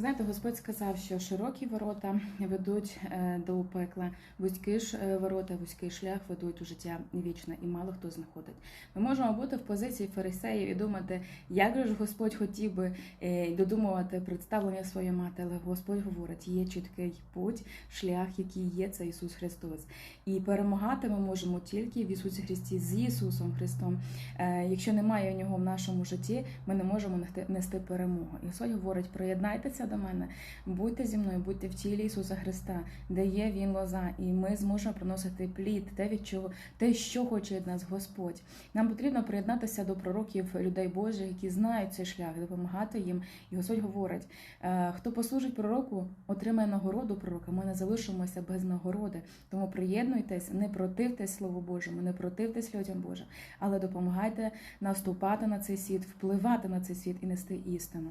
Знаєте, Господь сказав, що широкі ворота ведуть е, до пекла, вузькі ж е, ворота, вузький шлях ведуть у життя вічне, і мало хто знаходить. Ми можемо бути в позиції фарисеїв і думати, як же ж Господь хотів би е, додумувати представлення своєї мати, але Господь говорить, є чіткий путь, шлях, який є, це Ісус Христос. І перемагати ми можемо тільки в Ісусі Христі з Ісусом Христом. Якщо немає нього в нашому житті, ми не можемо нести- перемогу. І говорить: приєднайтеся до мене, будьте зі мною, будьте в тілі Ісуса Христа, де є Він лоза, і ми зможемо приносити плід, те, від те, що хоче від нас Господь. Нам потрібно приєднатися до пророків людей Божих, які знають цей шлях, допомагати їм. І Господь говорить: е, хто послужить пророку, отримає нагороду пророка. Ми не залишимося без нагороди. Тому приєднуйтесь, не противтесь Слову Божому, не противтесь людям Божим, але допомагайте наступати на цей світ, впливати на цей світ і нести істину.